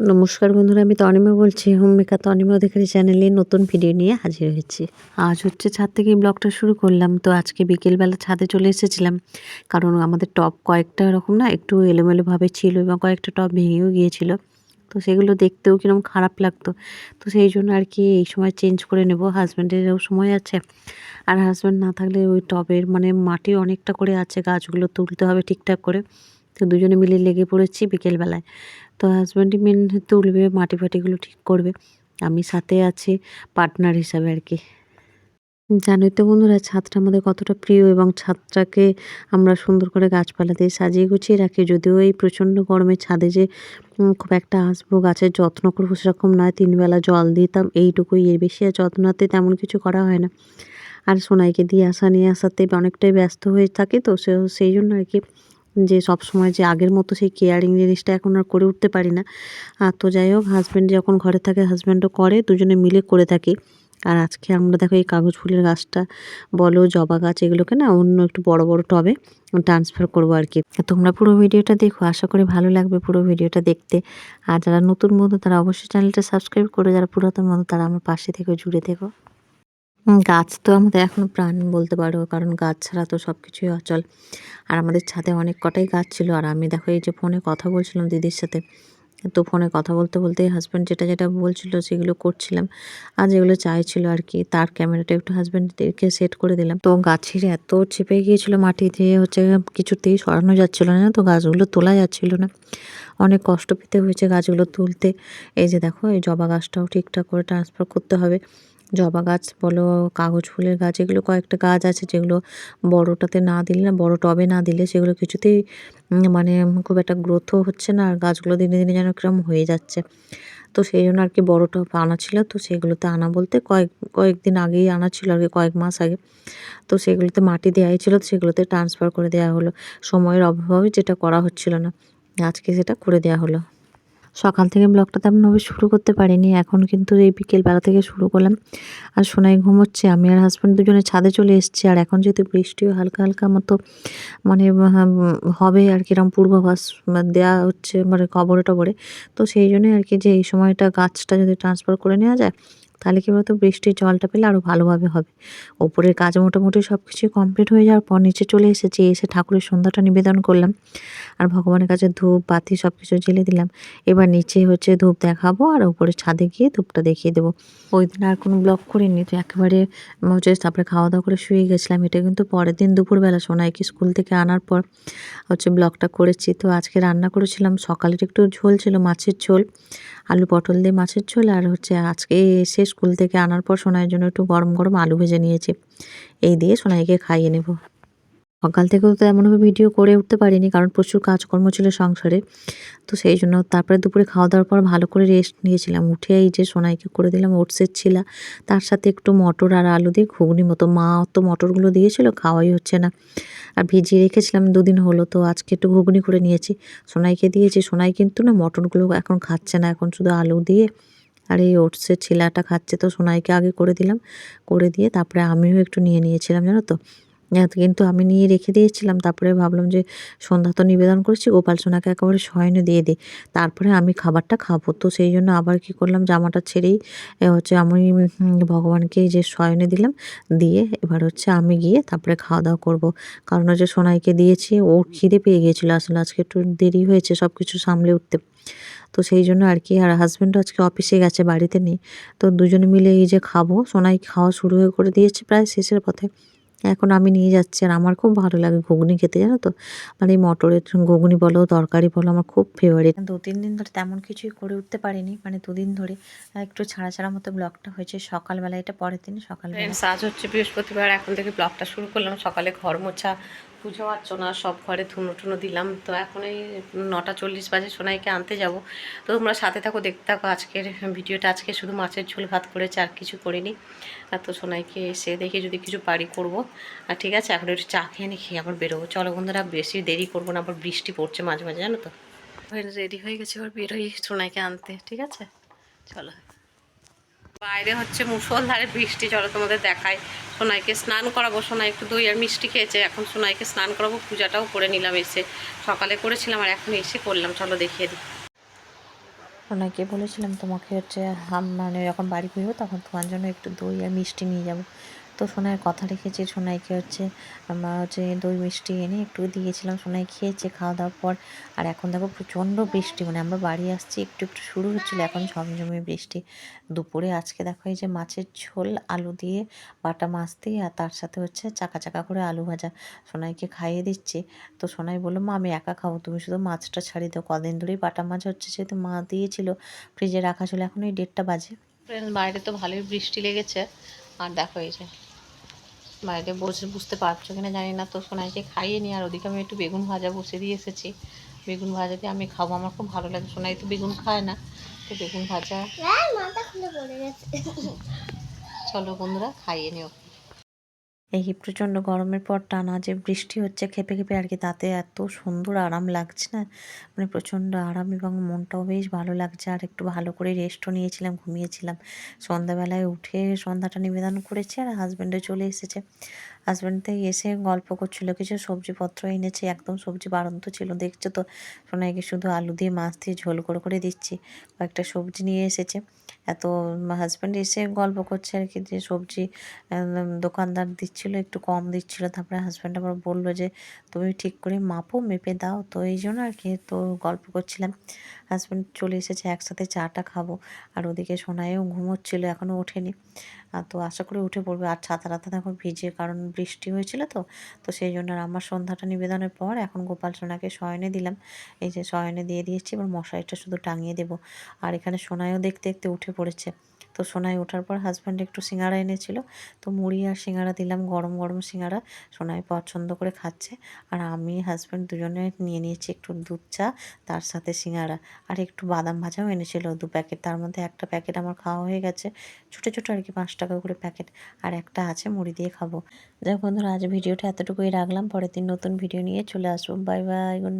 নমস্কার বন্ধুরা, আমি তনিমা বলছি। হোম মেকার তনিমা অধিকারী চ্যানেলে নতুন ভিডিও নিয়ে হাজির হয়েছি। আজ হচ্ছে ছাদ থেকে ব্লগটা শুরু করলাম। তো আজকে বিকেলবেলা ছাদে চলে এসেছিলাম। কারণ আমাদের টপ কয়েকটা এরকম না একটু এলোমেলোভাবে ছিল এবং কয়েকটা টপ ভেঙেও গিয়েছিল। তো সেগুলো দেখতেও কীরকম খারাপ লাগতো। তো সেই জন্য আর কি এই সময় চেঞ্জ করে নেব। হাজব্যান্ডেরও সময় আছে। আর হাজব্যান্ড না থাকলে ওই টবের মানে মাটি অনেকটা করে আছে। গাছগুলো তুলতে হবে ঠিকঠাক করে। তো দুজনে মিলে লেগে পড়েছি বিকেলবেলায়। তো হাজব্যান্ডই মেন তুলবে, মাটি ফাটিগুলো ঠিক করবে। আমি সাথে আছি পার্টনার হিসাবে আর কি। জানোই তো বন্ধুরা, ছাদটা আমাদের কতটা প্রিয় এবং ছাদটাকে আমরা সুন্দর করে গাছপালা দিয়ে সাজিয়ে গুছিয়ে রাখি। যদিও এই প্রচণ্ড গরমে ছাদে যে খুব একটা আসব, গাছের যত্ন করব সেরকম নয়। তিনবেলা জল দিতাম, এইটুকুই। এর বেশি আর যত্নাতে তেমন কিছু করা হয় না। আর সোনাইকে দিয়ে আসা, নিয়ে আসাতে অনেকটাই ব্যস্ত হয়ে থাকি তো সেই জন্য আর কি যে সব সময় যে আগের মতো সেই কেয়ারিং জিনিসটা এখন আর করে উঠতে পারি না। আর তো যাই হোক হাজব্যান্ড যখন ঘরে থাকে হাজব্যান্ডও করে দুজনে মিলে করে থাকি। আর আজকে আমরা দেখো এই কাগজ ফুলের গাছটা বলো জবা গাছ এগুলোকে না অন্য একটু বড় বড় টবে ট্রান্সফার করব আর কি। তোমরা পুরো ভিডিওটা দেখো আশা করি ভালো লাগবে পুরো ভিডিওটা দেখতে। আর যারা নতুন বন্ধু তারা অবশ্যই চ্যানেলটা সাবস্ক্রাইব করে যারা পুরাতন বন্ধু তারা আমার পাশে থেকে জুড়ে উম, গাছ তো আমাদের এখনও প্রাণ বলতে পারো, কারণ গাছ ছাড়া তো সব কিছুই অচল। আর আমাদের ছাদে অনেক কটাই গাছ ছিল, আর আমি দেখো এই যে ফোনে কথা বলছিলাম দিদির সাথে। তো ফোনে কথা বলতে বলতে হাজব্যান্ড যেটা যেটা বলছিল সেগুলো করছিলাম, আর যেগুলো চাইছিল আর কি, তার ক্যামেরাটা একটু হাজব্যান্ডকে সেট করে দিলাম। তো গাছের এত চেপে গিয়েছিল মাটি দিয়ে হচ্ছে কিছুতেই সরানো যাচ্ছিল না, তো গাছগুলো তোলা যাচ্ছিল না। অনেক কষ্ট পেতে হয়েছে গাছগুলো তুলতে। এই যে দেখো, এই জবা গাছটাও ঠিকঠাক করে ট্রান্সফার করতে হবে। জবা গাছ বলো, কাগজ ফুলের গাছ, এগুলো কয়েকটা গাছ আছে যেগুলো বড়োটাতে না দিলে না, বড় টবে না দিলে সেগুলো কিছুতেই মানে খুব একটা গ্রোথও হচ্ছে না, আর গাছগুলো দিনে দিনে যেন কিরম হয়ে যাচ্ছে। তো সেই জন্য আর কি বড় টব আনা ছিল, তো সেগুলোতে আনা বলতে কয়েক, কয়েকদিন আগেই আনা ছিল আর কি, কয়েক মাস আগে। তো সেগুলোতে মাটি দেওয়াই ছিল, তো সেগুলোতে ট্রান্সফার করে দেওয়া হলো। সময়ের অভাবে যেটা করা হচ্ছিল না, আজকে সেটা করে দেওয়া হলো। সকাল থেকে ব্লগটা তেমনভাবে শুরু করতে পারিনি। এখন কিন্তু এই বিকেলবেলা থেকে শুরু করলাম। আর সোনাই ঘুমোচ্ছে, আমি আর হাজব্যান্ড দুজনে ছাদে চলে এসেছি। আর এখন যেহেতু বৃষ্টিও হালকা হালকা মতো মানে হবে আর কি পূর্বাভাস দেওয়া হচ্ছে মানে কবরে টবরে। তো সেই জন্যই আর কি যে এই সময়টা গাছটা যদি ট্রান্সফার করে নেওয়া যায় তাহলে কি বলতো বৃষ্টির জলটা পেলে আরও ভালোভাবে হবে। ওপরের কাজ মোটামুটি সব কিছুই কমপ্লিট হয়ে যাওয়ার পর নিচে চলে এসেছি, এসে ঠাকুরের সন্ধ্যাটা নিবেদন করলাম। আর ভগবানের কাছে ধূপ, বাতি সব কিছু জ্বেলে দিলাম। এবার নিচে হচ্ছে ধূপ দেখাবো আর উপরে ছাদে গিয়ে ধূপটা দেখিয়ে দেবো। ওই দিন আর কোনো ব্লগ করিনি, তো একেবারে হচ্ছে তারপরে খাওয়া দাওয়া করে শুয়ে গেছিলাম। এটা কিন্তু পরের দিন দুপুরবেলা, সোনাইকে স্কুল থেকে আনার পর হচ্ছে ব্লগটা করেছি। তো আজকে রান্না করেছিলাম, সকালের একটু ঝোল ছিল, মাছের ঝোল। আলু পটল দিয়ে মাছের ঝোল আর হচ্ছে আজকে এসে স্কুল থেকে আনার পর সোনাইয়ের জন্য একটু গরম গরম আলু ভেজে নিয়েছি। এই দিয়ে সোনাইকে খাইয়ে নেব। সকাল থেকেও তো এমনভাবে ভিডিও করে উঠতে পারিনি, কারণ প্রচুর কাজকর্ম ছিল সংসারে। তো সেই জন্য তারপরে দুপুরে খাওয়া দাওয়ার পর ভালো করে রেস্ট নিয়েছিলাম। উঠে এই যে সোনাইকে করে দিলাম ওটসের ছিলা। তার সাথে একটু মটর আর আলু দিয়ে ঘুগনি মতো। মা তো মটরগুলো দিয়েছিল, খাওয়াই হচ্ছে না। আর ভিজিয়ে রেখেছিলাম দুদিন হলো, তো আজকে একটু ঘুগনি করে নিয়েছি। সোনাইকে দিয়েছি, সোনাই কিন্তু না মটরগুলো এখন খাচ্ছে না, এখন শুধু আলু দিয়ে আর এই ওটসের ছিলাটা খাচ্ছে। তো সোনাইকে আগে করে দিলাম, করে দিয়ে তারপরে আমিও একটু নিয়ে নিয়েছিলাম, জানো তো তো। কিন্তু আমি নিয়ে রেখে দিয়েছিলাম, তারপরে ভাবলাম যে সন্ধ্যা তো নিবেদন করেছি, গোপাল সোনাকে একেবারে শয়নে দিয়ে দিই তারপরে আমি খাবারটা খাব। তো সেই জন্য আবার কি করলাম, জামাটা ছেড়েই হচ্ছে আমি ভগবানকে যে শয়নে দিলাম, দিয়ে এবার হচ্ছে আমি গিয়ে তারপরে খাওয়া দাওয়া করব। কারণ হচ্ছে সোনাইকে দিয়েছি, ওর খিদে পেয়ে গিয়েছিল আসলে, আজকে একটু দেরি হয়েছে সব কিছু সামলে উঠতে। তো সেই জন্য আর কি, আর হাজব্যান্ডও আজকে অফিসে গেছে, বাড়িতে নেই। তো দুজনে মিলে এই যে খাব, সোনাই খাওয়া শুরু হয়ে করে দিয়েছে প্রায় শেষের পথে। এখন আমি নিয়ে যাচ্ছি আর আমার খুব ভালো লাগে ঘুগনি খেতে জানো তো? মানে এই মটরের ঘুগনি বলো তরকারি বলো আমার খুব ফেভারিট দু তিন দিন ধরে তেমন কিছুই করে উঠতে পারিনি মানে দুদিন ধরে একটু ছাড়া ছাড়া মতো ব্লগটা হয়েছে। সকালবেলা এটা পরের দিন সকালবেলা সাজ আজ হচ্ছে বৃহস্পতিবার এখন থেকে ব্লগটা শুরু করলাম। সকালে ঘর মোছা পুজো, অর্চনা, সব ঘরে ধুনো টুনো দিলাম। তো এখন এই নটা চল্লিশ বাজে সোনাইকে আনতে যাব। তো তোমরা সাথে থাকো, দেখতে থাকো আজকের ভিডিওটা। আজকে শুধু মাছের ঝোল, ভাত করেছে, আর কিছু করিনি। আর তো সোনাইকে এসে দেখি যদি কিছু পারি করব। আর ঠিক আছে, এখন একটু চা খেয়ে নি খেয়ে আবার বেরোবো। চলো বন্ধুরা, বেশি দেরি করব না, আবার বৃষ্টি পড়ছে মাঝে মাঝে, জানো তো। রেডি হয়ে গেছে, এবার বেরোই সোনাইকে আনতে, ঠিক আছে? চলো। বাইরে হচ্ছে মুসলধারে বৃষ্টি, চলো তোমাদের দেখাই। সোনাইকে স্নান করাবো। সোনাই একটু দই আর মিষ্টি খেয়েছে। এখন সোনাইকে স্নান করাবো, পূজাটাও করে নিলাম এসে। সকালে করেছিলাম আর এখন এসে করলাম। চলো দেখিয়ে দিই। ওনাকে বলেছিলাম তোমাকে হচ্ছে মানে যখন বাড়ি ফিরবো তখন তোমার জন্য একটু দই আর মিষ্টি নিয়ে যাব। তো সোনাইয়ের কথা রেখেছি। সোনাইকে হচ্ছে আমরা হচ্ছে দই মিষ্টি এনে একটু দিয়েছিলাম। সোনাই খেয়েছে খাওয়া দাওয়ার পর। আর এখন দেখো প্রচণ্ড বৃষ্টি। মানে আমরা বাড়ি আসছি, একটু একটু শুরু হচ্ছিল। এখন ঝমঝমে বৃষ্টি। দুপুরে আজকে দেখো এই যে মাছের ঝোল, আলু দিয়ে বাটা মাছ দিয়ে আর তার সাথে হচ্ছে চাকা চাকা করে আলু ভাজা সোনাইকে খাইয়ে দিচ্ছি। তো সোনাই বলল, মা, আমি একা খাব। তুমি শুধু মাছটা ছাড়িয়ে দাও। কদিন ধরেই বাটা মাছ হচ্ছে যেহেতু মা দিয়েছিল, ফ্রিজে রাখা ছিল। এখন ওই ডেটটা বাজে। বাইরে তো ভালোই বৃষ্টি লেগেছে। আর দেখো এই যে বাইরে বসে বুঝতে পারছ কিনা জানি না। তো সোনাইকে খাইয়ে নি আর ওদিকে আমি একটু বেগুন ভাজা বসে দিয়ে এসেছি। বেগুন ভাজা দিয়ে আমি খাব আমার খুব ভালো লাগে। সোনাই তো বেগুন খায় না তো বেগুন ভাজা গেছে। চলো বন্ধুরা খাইয়ে নিও। এই প্রচণ্ড গরমের পর টানা যে বৃষ্টি হচ্ছে, খেপে খেপে আর কি তাতে এত সুন্দর আরাম লাগছে না? মানে প্রচণ্ড আরাম এবং মনটাও বেশ ভালো লাগছে। আর একটু ভালো করে রেস্টও নিয়েছিলাম, ঘুমিয়েছিলাম। সন্ধ্যাবেলায় উঠে সন্ধ্যাটা নিবেদন করেছি আর হাজব্যান্ডে চলে এসেছে। হাজব্যান্ড এসে গল্প করছিল, কিছু সবজিপত্র এনেছে, একদম সবজি বাড়ন্ত ছিল, দেখছ তো? সোনাইকে শুধু আলু দিয়ে মাছ দিয়ে ঝোল করে করে দিচ্ছি। কয়েকটা সবজি নিয়ে এসেছে। এত হাজব্যান্ড এসে গল্প করছে আর কি, যে সবজি দোকানদার দিচ্ছিল, একটু কম দিচ্ছিল। তারপরে হাজব্যান্ড আবার বলল যে, তুমি ঠিক করে মাপো, মেপে দাও। তো এই জন্য আর কি তো গল্প করছিলাম। হাজব্যান্ড চলে এসেছে, একসাথে চাটা খাব। আর ওদিকে সোনাইও ঘুমোচ্ছিল এখনও ওঠেনি। তো আশা করি উঠে পড়বে। আর ছাতা টাতা এখন ভিজে, কারণ বৃষ্টি হয়েছিল তো। তো সেই জন্য আমার সন্ধ্যাটা নিবেদনের পর এখন গোপাল সোনাকে শয়নে দিলাম। এই যে শয়নে দিয়ে দিয়েছি, এবার মশারিটা শুধু টাঙিয়ে দেবো। আর এখানে সোনাইও দেখতে দেখতে উঠে পড়েছে। তো সোনাই ওঠার পর হাজব্যান্ড একটু সিঙ্গারা এনেছিল। তো মুড়ি আর সিঙ্গারা দিলাম, গরম গরম সিঙ্গারা। সোনাই পছন্দ করে খাচ্ছে। আর আমি হাজব্যান্ড দুজনে নিয়ে নিয়েছি একটু দুধ চা, তার সাথে সিঙ্গারা। আর একটু বাদাম ভাজাও এনেছিল দু প্যাকেট। তার মধ্যে একটা প্যাকেট আমার খাওয়া হয়ে গেছে। ছোটো ছোটো আর কি পাঁচ টাকা করে প্যাকেট আর একটা আছে, মুড়ি দিয়ে খাব। যাই হোক বন্ধুরা, আজ ভিডিওটা এতটুকুই রাখলাম। পরের দিন নতুন ভিডিও নিয়ে চলে আসব। Bye bye